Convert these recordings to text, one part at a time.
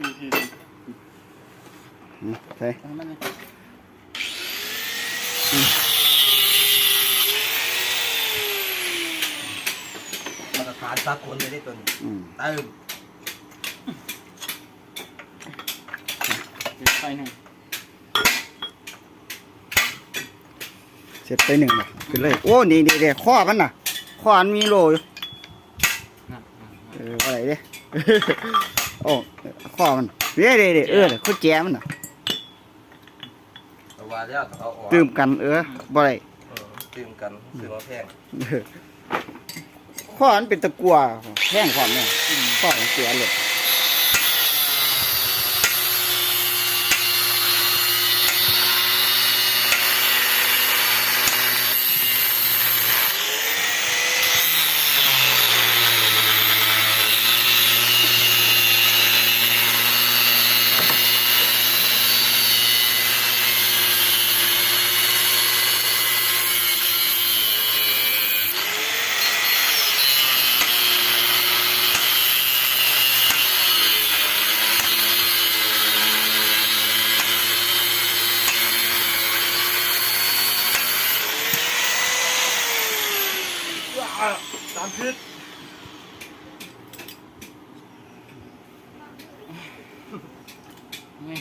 อืมอืมอืมใช่เอามันนี่มาตรฐานสากลเลยได้ตัวนี้เติมไฟหนึ่งเสร็จไปหนึ่งเลยขึ้นเลย โอ้ นี่นี่เดี๋ยวข้อมันน่ะ ข้อมันมีโลอยู่เอออะไรเด้ โอ้ อมันเดี๋ยวเดี๋ยวเดี๋ยวเออเดี๋ยวเขาแจมันน่ะแต่ว่าแล้วต้องเอาออกตื่มกันเออบ่ได้เออตื่มกันตื่มมาแพงเออข้อมันเป็นตะกัวแห้งความเนี่ยข้อมันเสียเลย สามพิษ นี่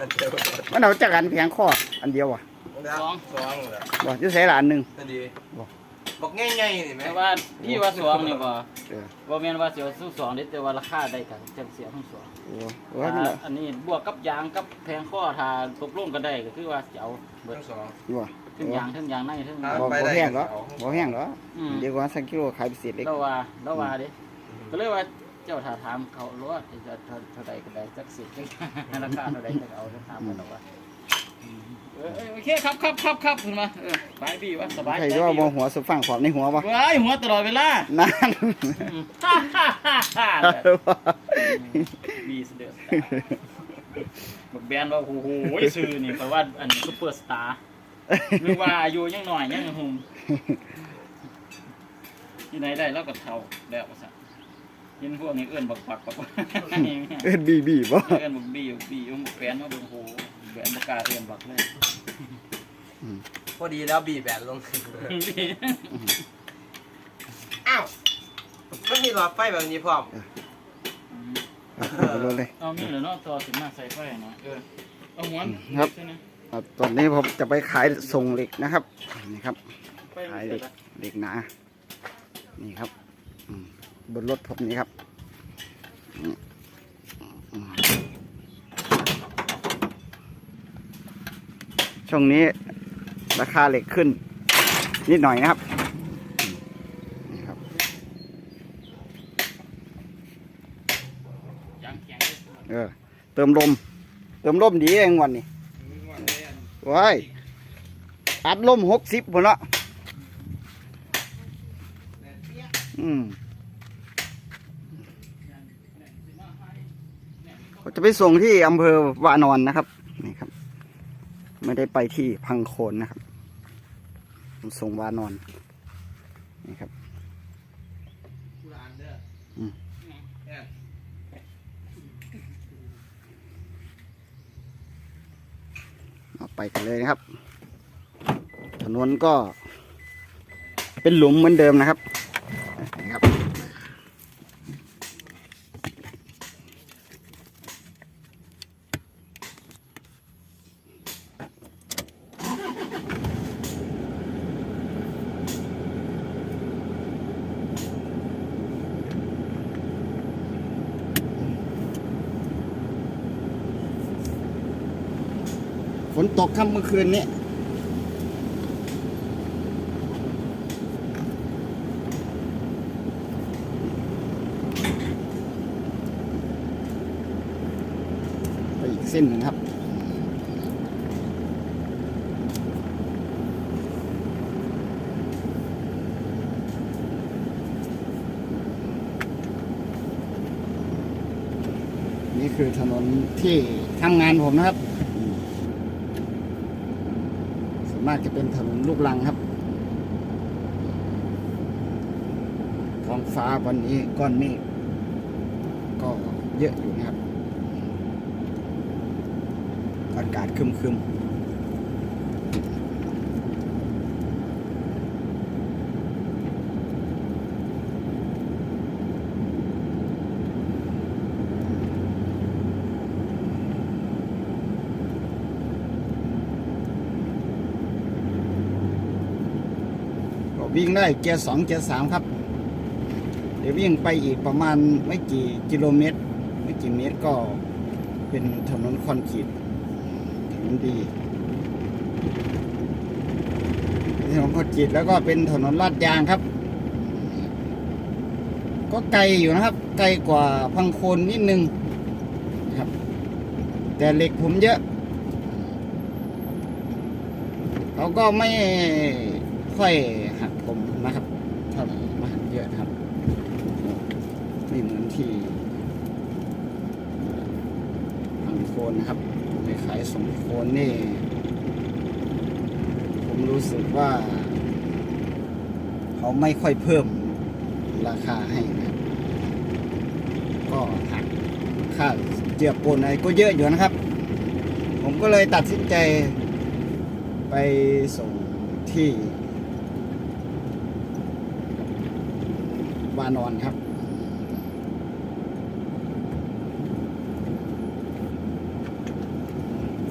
กันเจอกันมันเอาจากกันเพียงข้ออันเดียวอะสองสองเลยบอกจะใส่ละอันหนึ่งนั่นดีบอกบอกง่ายๆนี่ไหมแต่ว่าที่ว่าสองนี่บ่เออบ่แม่นว่าเสียวสู้สองเด้แต่ว่าราคาได้กันจังเสียทั้งสองโอ้โหว่ามันอ่าอันนี้บวกกับยางกับแพงข้อถ้าตกลงกันได้ก็คือว่าจะเอาเบิดทั้งสองอยู่อะทั้งยางทั้งยางในทั้งครับบ่ไปบ่ได้แห้งเหรอเอาบ่แห้งเหรออืมเดี๋ยวว่าสักกิโลขายพิเศษเล็กเราว่าเราว่าเด้ก็เลยว่าเจ้าถ้าถามเขารว่าจะเท่าเท่าใดก็ได้จักสิบจักราคาเท่าใดก็เอาจะถามกันหรอกว่าอืมเออเออโอเคครับครับครับครับขึ้นมาเออสบายดีวะสบายใครใจจะว่าดีบ่วะหัวสุฟังความในหัวบ่ว้ายหัวตลอดเวลานั่นอืมฮ่าฮ่าฮ่าฮ่าบีสเดอร์สตาร์บอกแบรนด์ว่าโอ้โหซื้อนี่แปลว่าอันซุปเปอร์สตาร์นึกว่าอายุยังหน่อยยังหุ่มที่ไหนได้แล้วก็เท่าแล้วก็สั่ นยินพวกนี้เอื้อนบักปักปักเอิ้นบีบีบ่เอื้อนบักบี้บักบี้อุ้มบักแฟนมาเบิ่งโหแฟนบักกล้าเอื้อนบักเลยพอดีแล้วบีบแบนลงอ้าวไม่มีหลอดไฟแบบนี้พร้อมเอาไปเลยเอามีเหรอเนาะต่อสิมาใส่ไฟเนาะเออเอาหัวครับใช่ไหมครับตอนนี้ผมจะไปขายส่งเหล็กนะครับนี่ครับไฟขายใส่เหล็กละเหล็กหนานี่ครับอืม บนรถผมนี่ครับ ช่วงนี้ราคาเหล็กขึ้น นิดหน่อยนะครับนี่ครับยางแข็งเลยเออ เติมลม เติมลมดีเองวันนี้ว้ายอัดลมหกสิบหมดละอืมผม จะไปส่งที่อำเภอวานอนนะครับนี่ครับ ไม่ได้ไปที่พังโคนนะครับส่งวานอนนี่ครับมาไปกันเลยนะครับ ถนนก็เป็นหลุมเหมือนเดิมนะครับนี่ครับ ฝ นตกค่ำเมื่อคืนนี้ไปอีกเส้นหนึ่งครับนี่คือถนนที่ทำงานผมนะครับ มากจะเป็นถนนลูกลังครับท้องฟ้าวันนี้ก้อนเมฆก็เยอะอยู่นะครับ อากาศคึมคืม วิ่งได้เกียร์สองเกียร์สามครับ เดี๋ยววิ่งไปอีกประมาณไม่กี่กิโลเมตร ไม่กี่เมตรก็เป็นถนนคอนกรีตถนนดีถนนคอนกรีตแล้วก็เป็นถนนลาดยางครับ ก็ไกลอยู่นะครับ ไกลกว่าพังโคนนิดนึงครับ แต่เหล็กผมเยอะเขาก็ไม่ค่อย หักผมนะครับเท่าไหร่ไมาหักเยอะนะครับไม่เหมือนที่พังโคนนะครับในขายส่งโคนนี่ ผมรู้สึกว่า เขาไม่ค่อยเพิ่มราคาให้นะครับก็หักค่าเจียบปนอะไรก็เยอะอยู่นะครับ ผมก็เลยตัดสินใจไปส่งที่ วานอนครับ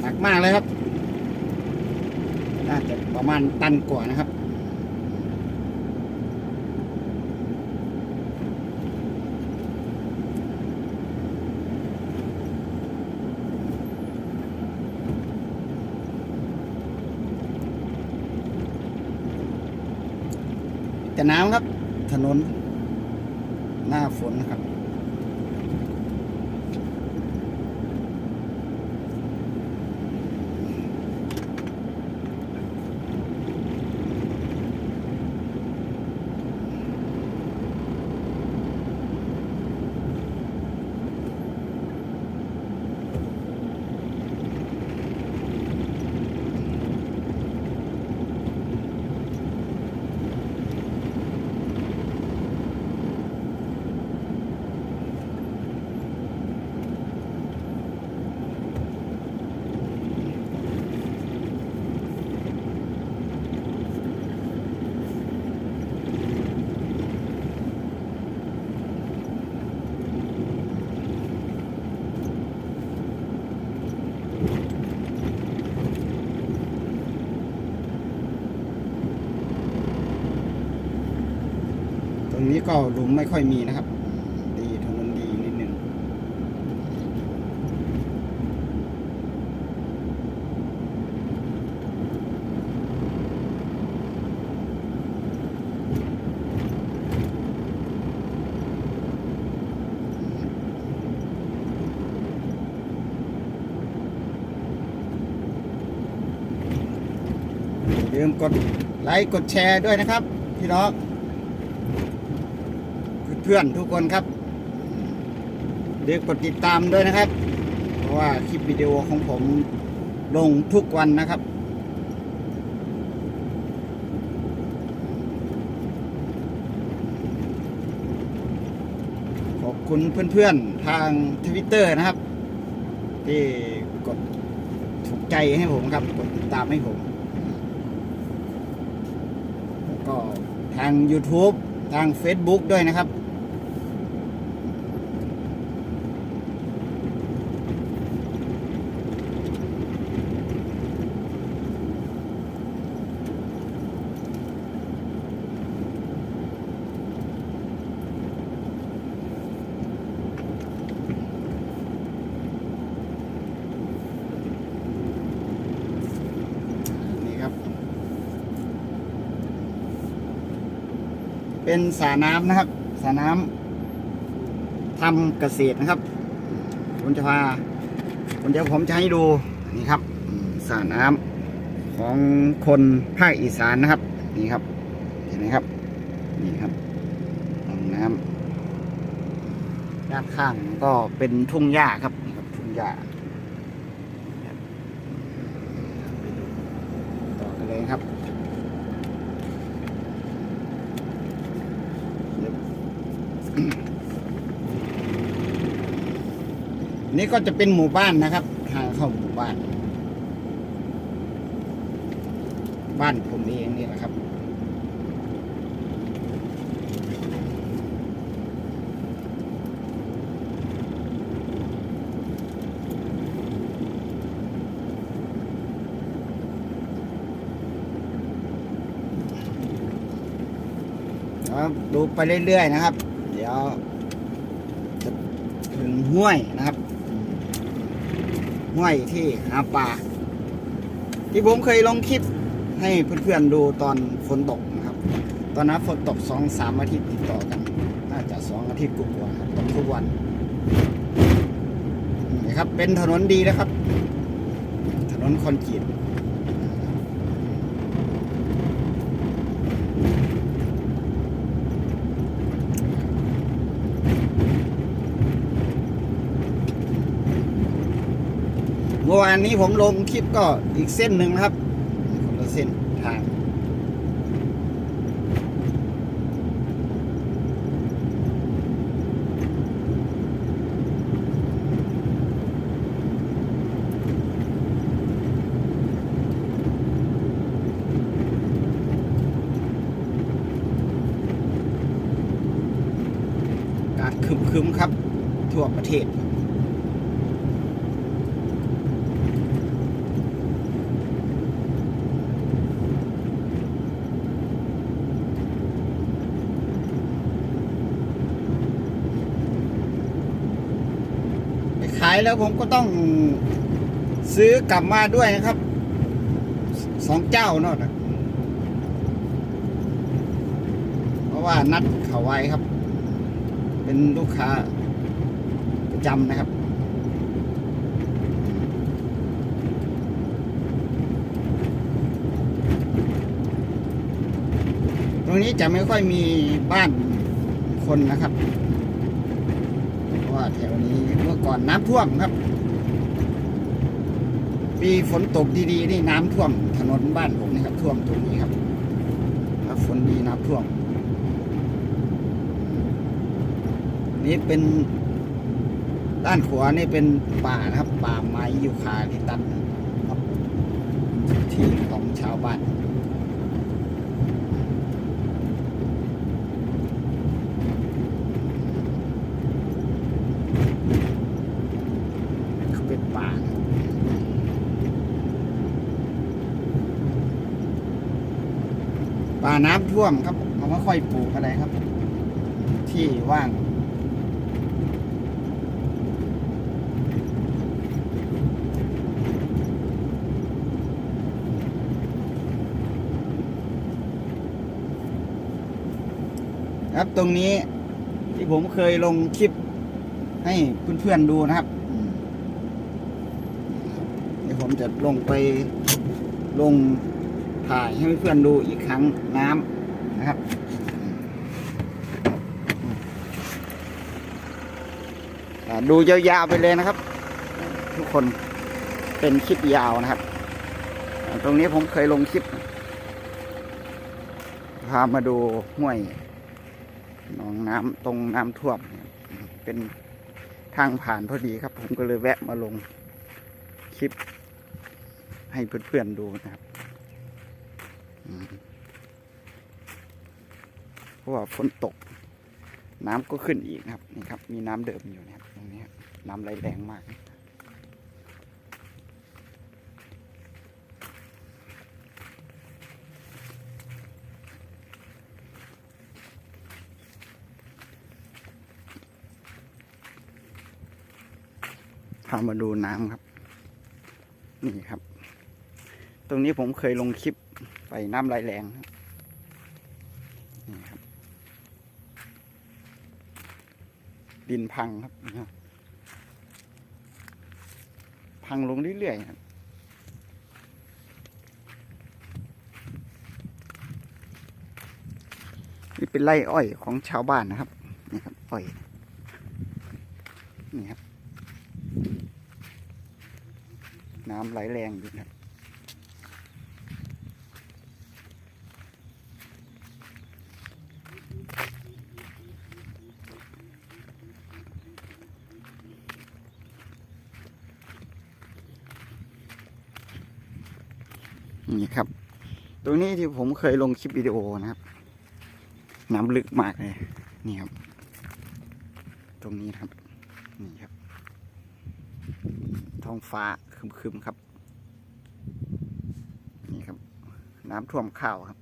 หนักมากเลยครับ น่าจะประมาณตันกว่านะครับแต่น้ำครับ ถนน หน้าฝนนะครับ ตรงนี้ก็หลุมไม่ค่อยมีนะครับ ดีถนนดีนิดหนึ่ง อย่า ลืมกดไลค์กดแชร์ด้วยนะครับ พี่น้องเพื่อนทุกคนครับเดี๋ยวกดติดตามด้วยนะครับ เพราะว่าคลิปวิดีโอของผมลงทุกวันนะครับ ขอบคุณเพื่อนๆทางทวิตเตอร์นะครับ ที่กดถูกใจให้ผมครับ กดติดตามให้ผม ก็ทาง YouTube ทาง Facebook ด้วยนะครับ เป็นสระน้ำนะครับสระน้ำทำเกษตรนะครับ ผมจะพาผมเดี๋ยวผมจะให้ดูนี่ครับสระน้ำของคนภาคอีสานนะครับ นี่ครับเห็นไหมครับ นี่ครับห้องน้ำด้านข้างก็เป็นทุ่งหญ้าครับทุ่งหญ้าครับต่อกันเลยครับ นี่ก็จะเป็นหมู่บ้านนะครับทางเข้าหมู่บ้าน บ้านผมเองนี่แหละครับ ดูไปเรื่อยๆนะครับ เดี๋ยวจะถึงห้วยนะครับ ห้วยที่หาปลาที่ผมเคยลงคลิปให้เพื่อนๆดูตอนฝนตกนะครับ ตอนนั้นฝนตกสองสามอาทิตย์ติดต่อกัน น่าจะสองอาทิตย์กว่าครับตกทุกวันนี่ครับเป็นถนนดีนะครับ ถนนคอนกรีต มื่อวานนี้ผมลงคลิปก็อีกเส้นหนึ่งนะครับคนละเส้นทางการคึมๆครับ ทั่วประเทศายแล้วผมก็ต้องซื้อกลับมาด้วยนะครับ สองเจ้าเนอะเพราะว่านัดเขาไว้ครับ เป็นลูกค้าประจำนะครับตรงนี้จะไม่ค่อยมีบ้านคนนะครับ แถวนี้เมื่อก่อนน้ำท่วมครับปีฝนตกดีๆนี่น้ำท่วมถนนบ้านผมนี่ครับ ท่วมตรงนี้ครับ ถ้าฝนดีน้ำท่วม นี่เป็นด้านขวานี่เป็นป่านะครับ ป่าไม้ยูคาลิตันครับที่ของชาวบ้าน เขาเป็นป่า ป่าน้ำท่วมครับเขาไม่ค่อยปลูกอะไรครับ ที่ว่างครับตรงนี้ที่ผมเคยลงคลิปให้เพื่อนๆดูนะครับอืมเดี๋ยวผมจะลงไปลง ถ่ายให้เพื่อนดูอีกครั้งน้ำนะครับ ดูยาวๆไปเลยนะครับ ทุกคนเป็นคลิปยาวนะครับ ตรงนี้ผมเคยลงคลิป พามาดูห้วยหนองน้ำตรงน้ำท่วมเป็นทางผ่านพอดีครับ ผมก็เลยแวะมาลงคลิปให้เพื่อนๆดูนะครับ เพราะว่าฝนตก น้ำก็ขึ้นอีกนะครับนี่ครับ มีน้ำเดิมอยู่นะครับตรงนี้น้ำไหลแรงมากพามาดูน้ำครับ นี่ครับ ตรงนี้ผมเคยลงคลิป น้ำไหลแรงนี่ครับ ดินพังครับนี่ครับ พังลงเรื่อยๆครับนี่เป็นไร่อ้อยของชาวบ้านนะครับ นี่ครับอ้อย นี่ครับ น้ำไหลแรงอยู่นะ นี่ครับ ตรงนี้ที่ผมเคยลงคลิปวิดีโอนะครับ น้ำลึกมากเลย นี่ครับ ตรงนี้นะครับ นี่ครับ ท้องฟ้าคึมๆครับ นี่ครับ น้ำท่วมข้าวครับ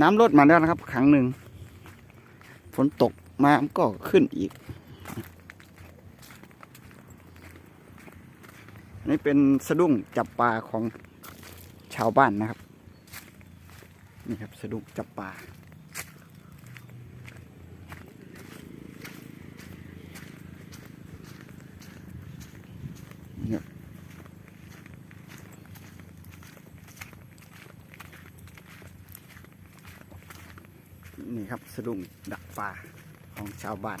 น้ำลดมาแล้วนะครับครั้งหนึ่ง ฝนตกมามันก็ขึ้นอีก อันนี้เป็นสะดุ้งจับปลาของชาวบ้านนะครับ นี่ครับสะดุ้งจับปลา นี่ครับสะดุ้งดักปลาของชาวบ้าน